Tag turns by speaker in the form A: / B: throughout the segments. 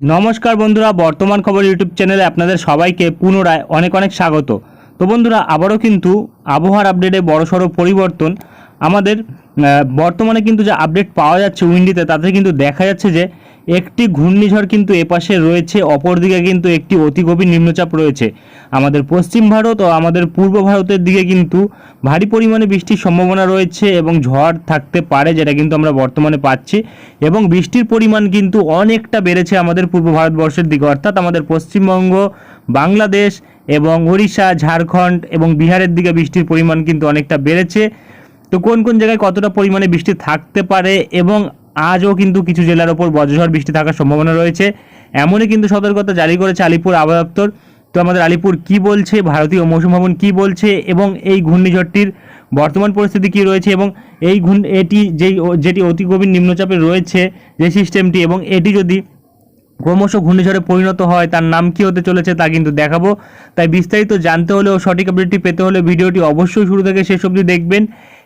A: নমস্কার বন্ধুরা, বর্তমান খবর ইউটিউব চ্যানেলে আপনাদের সবাইকে পুনরায় অনেক অনেক স্বাগত। তো বন্ধুরা, আবারও কিন্তু আবহাওয়ার আপডেটে বড়সড় পরিবর্তন আমাদের বর্তমানে কিন্তু যে আপডেট পাওয়া যাচ্ছে উইন্ডিতে, তাতে কিন্তু দেখা যাচ্ছে যে একটি ঘূর্ণিঝড় কিন্তু এপাশে রয়েছে, অপরদিকে কিন্তু একটি অতি গভীর নিম্নচাপ রয়েছে। আমাদের পশ্চিম ভারত ও আমাদের পূর্ব ভারতের দিকে কিন্তু ভারী পরিমাণে বৃষ্টির সম্ভাবনা রয়েছে এবং ঝড় থাকতে পারে, যেটা কিন্তু আমরা বর্তমানে পাচ্ছি। এবং বৃষ্টির পরিমাণ কিন্তু অনেকটা বেড়েছে আমাদের পূর্ব ভারতবর্ষের দিকে। অর্থাৎ আমাদের পশ্চিমবঙ্গ, বাংলাদেশ এবং উড়িষ্যা ঝাড়খণ্ড এবং বিহারের দিকে বৃষ্টির পরিমাণ কিন্তু অনেকটা বেড়েছে। তো কোন কোন জায়গায় কতটা পরিমাণে বৃষ্টি থাকতে পারে এবং আজও কিন্তু কিছু জেলার ওপর বজ্রঝড় বৃষ্টি থাকার সম্ভাবনা রয়েছে। এমনই কিন্তু সতর্কতা জারি করেছে আলিপুর আবহাওয়া দপ্তর। তো আমাদের আলিপুর কি বলছে, ভারতীয় মৌসুম ভবন কী বলছে এবং এই ঘূর্ণিঝড়টির বর্তমান পরিস্থিতি কি রয়েছে এবং এই ঘূর্ণ, এটি যেই যেটি অতি গভীর নিম্নচাপে রয়েছে যে সিস্টেমটি এবং এটি যদি ক্রমশ ঘূর্ণিঝড়ে পরিণত হয়, তার নাম কি হতে চলেছে তা কিন্তু দেখাবো। তাই বিস্তারিত জানতে হলে ও সঠিক আপডেটটি পেতে হলে ভিডিওটি অবশ্যই শুরু থেকে শেষ অবধি দেখবেন।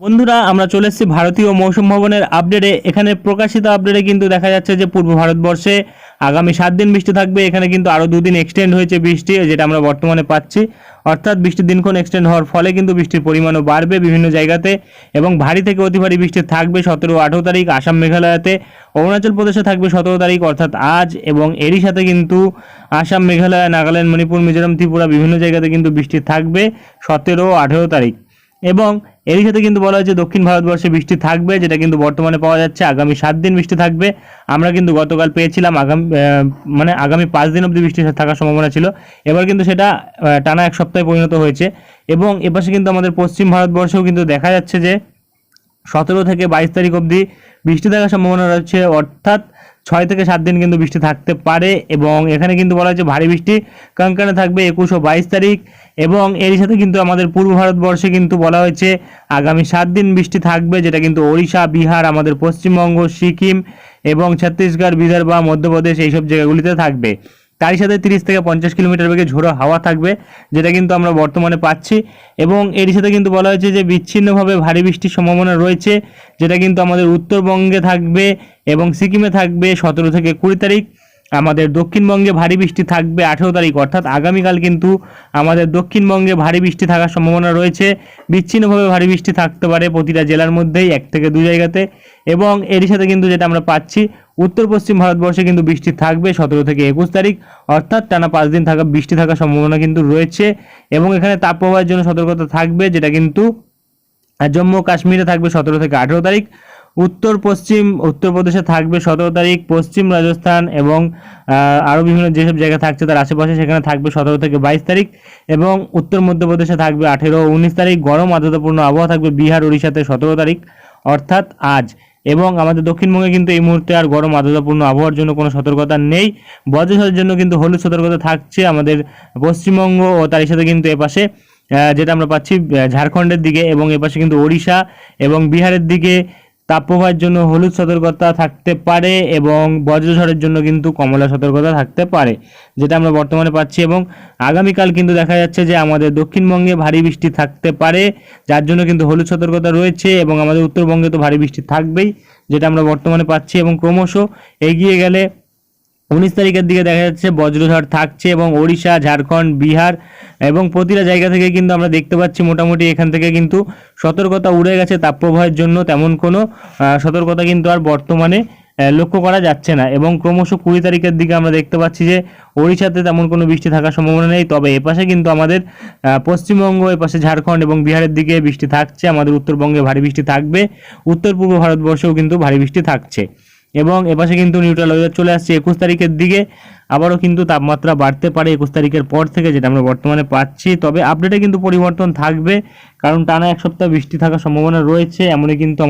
A: বন্ধুরা, আমরা চলে এসেছি ভারতীয় মৌসুম ভবনের আপডেটে। এখানে প্রকাশিত আপডেটে কিন্তু দেখা যাচ্ছে যে পূর্ব ভারতবর্ষে আগামী সাত দিন বৃষ্টি থাকবে। এখানে কিন্তু আরও দুদিন এক্সটেন্ড হয়েছে বৃষ্টি যেটা আমরা বর্তমানে পাচ্ছি। অর্থাৎ বৃষ্টির দিনক্ষণ এক্সটেন্ড হওয়ার ফলে কিন্তু বৃষ্টির পরিমাণও বাড়বে বিভিন্ন জায়গাতে এবং ভারী থেকে অতি ভারী বৃষ্টি থাকবে সতেরো আঠেরো তারিখ, আসাম মেঘালয়তে। অরুণাচল প্রদেশে থাকবে সতেরো তারিখ, অর্থাৎ আজ এবং এরই সাথে কিন্তু আসাম, মেঘালয়, নাগাল্যান্ড, মণিপুর, মিজোরাম, ত্রিপুরা বিভিন্ন জায়গাতে কিন্তু বৃষ্টি থাকবে সতেরো আঠেরো তারিখ। এবং এরই সাথে কিন্তু বলা হয়েছে দক্ষিণ ভারতবর্ষে বৃষ্টি থাকবে, যেটা কিন্তু বর্তমানে পাওয়া যাচ্ছে। আগামী সাত দিন বৃষ্টি থাকবে। আমরা কিন্তু গতকাল পেয়েছিলাম আগামী মানে আগামী পাঁচ দিন অবধি বৃষ্টি থাকার সম্ভাবনা ছিল। এবার কিন্তু সেটা টানা এক সপ্তাহে পরিণত হয়েছে। এবং এপাশে কিন্তু আমাদের পশ্চিম ভারতবর্ষেও কিন্তু দেখা যাচ্ছে যে, সতেরো থেকে বাইশ তারিখ অবধি বৃষ্টি থাকার সম্ভাবনা রয়েছে। অর্থাৎ ছয় থেকে সাত দিন কিন্তু বৃষ্টি থাকতে পারে এবং এখানে কিন্তু বলা হয়েছে ভারী বৃষ্টি কাঙ্কানে থাকবে একুশ ও বাইশ তারিখ এবং এরই সাথে কিন্তু আমাদের পূর্ব ভারতবর্ষে কিন্তু বলা হয়েছে আগামী সাত দিন বৃষ্টি থাকবে, যেটা কিন্তু ওড়িশা, বিহার, আমাদের পশ্চিমবঙ্গ, সিকিম এবং ছত্তিশগড়, বিদর্ভ, মধ্যপ্রদেশ এইসব জায়গাগুলিতে থাকবে। তারই সাথে তিরিশ থেকে পঞ্চাশ কিলোমিটার বেগে ঝোড়ো হাওয়া থাকবে, যেটা কিন্তু আমরা বর্তমানে পাচ্ছি। এবং এর সাথে কিন্তু বলা হয়েছে যে বিচ্ছিন্নভাবে ভারী বৃষ্টির সম্ভাবনা রয়েছে, যেটা কিন্তু আমাদের উত্তরবঙ্গে থাকবে এবং সিকিমে থাকবে সতেরো থেকে কুড়ি তারিখ। আমাদের দক্ষিণবঙ্গে ভারী বৃষ্টি থাকবে আঠেরো তারিখ, অর্থাৎ আগামীকাল কিন্তু আমাদের দক্ষিণবঙ্গে ভারী বৃষ্টি থাকার সম্ভাবনা রয়েছে। বিচ্ছিন্নভাবে ভারী বৃষ্টি থাকতে পারে প্রতিটা জেলার মধ্যেই, এক থেকে দু জায়গাতে। এবং এরই সাথে কিন্তু যেটা আমরা পাচ্ছি, উত্তর পশ্চিম ভারতবর্ষে কিন্তু বৃষ্টি থাকবে সতেরো থেকে একুশ তারিখ, অর্থাৎ টানা পাঁচ দিন থাকা, বৃষ্টি থাকার সম্ভাবনা কিন্তু রয়েছে। এবং এখানে তাপপ্রবাহের জন্য সতর্কতা থাকবে, যেটা কিন্তু জম্মু কাশ্মীরে থাকবে সতেরো থেকে আঠেরো তারিখ। উত্তর, পশ্চিম উত্তরপ্রদেশে থাকবে সতেরো তারিখ, পশ্চিম রাজস্থান এবং আরও বিভিন্ন যেসব জায়গা থাকছে তার আশেপাশে সেখানে থাকবে সতেরো থেকে বাইশ তারিখ এবং উত্তর মধ্যপ্রদেশে থাকবে আঠেরো উনিশ তারিখ। গরম আর্দ্রতাপূর্ণ আবহাওয়া থাকবে বিহার উড়িষ্যাতে সতেরো তারিখ, অর্থাৎ আজ। এবং আমাদের দক্ষিণবঙ্গে কিন্তু এই মুহূর্তে আর গরম আর্দ্রতাপূর্ণ আবহাওয়ার জন্য কোনো সতর্কতা নেই। বজ্রঝড়ের জন্য কিন্তু হলুদ সতর্কতা থাকছে আমাদের পশ্চিমবঙ্গ ও তারই সাথে কিন্তু এপাশে যেটা আমরা পাচ্ছি ঝাড়খণ্ডের দিকে এবং এপাশে কিন্তু ওড়িশা এবং বিহারের দিকে তাপপ্রবাহের জন্য হলুদ সতর্কতা থাকতে পারে এবং বজ্রঝড়ের জন্য কিন্তু কমলা সতর্কতা থাকতে পারে, যেটা আমরা বর্তমানে পাচ্ছি এবং আগামীকাল কিন্তু দেখা যাচ্ছে যে আমাদের দক্ষিণবঙ্গে ভারী বৃষ্টি থাকতে পারে, যার জন্য কিন্তু হলুদ সতর্কতা রয়েছে এবং আমাদের উত্তরবঙ্গে তো ভারী বৃষ্টি থাকবেই, যেটা আমরা বর্তমানে পাচ্ছি এবং ক্রমশ এগিয়ে গেলে উনিশ তারিখের দিকে দেখা যাচ্ছে বজ্রঝড় থাকছে এবং ওড়িশা, ঝাড়খণ্ড, বিহার এবং প্রতিটা জায়গা থেকে কিন্তু আমরা দেখতে পাচ্ছি মোটামুটি এখান থেকে কিন্তু সতর্কতা উড়ে গেছে তাপপ্রবাহের জন্য। তেমন কোনো সতর্কতা কিন্তু আর বর্তমানে লক্ষ্য করা যাচ্ছে না এবং ক্রমশ কুড়ি তারিখের দিকে আমরা দেখতে পাচ্ছি যে ওড়িশাতে তেমন কোনো বৃষ্টি থাকার সম্ভাবনা নেই। তবে এপাশে কিন্তু আমাদের পশ্চিমবঙ্গ এপাশে ঝাড়খণ্ড এবং বিহারের দিকে বৃষ্টি থাকছে। আমাদের উত্তরবঙ্গে ভারী বৃষ্টি থাকবে। উত্তর পূর্ব ভারতবর্ষেও কিন্তু ভারী বৃষ্টি থাকছে। এবং এপাশে কিন্তু নিউট্রাল ওয়েদার চলে আসছে একুশ তারিখের দিকে। আবারও কিন্তু তাপমাত্রা বাড়তে পারে একুশ তারিখের পর থেকে, যেটা আমরা বর্তমানে পাচ্ছি। তবে আপডেটে কিন্তু পরিবর্তন থাকবে, কারণ টানা এক সপ্তাহ বৃষ্টি থাকার সম্ভাবনা রয়েছে। এমনই কিন্তু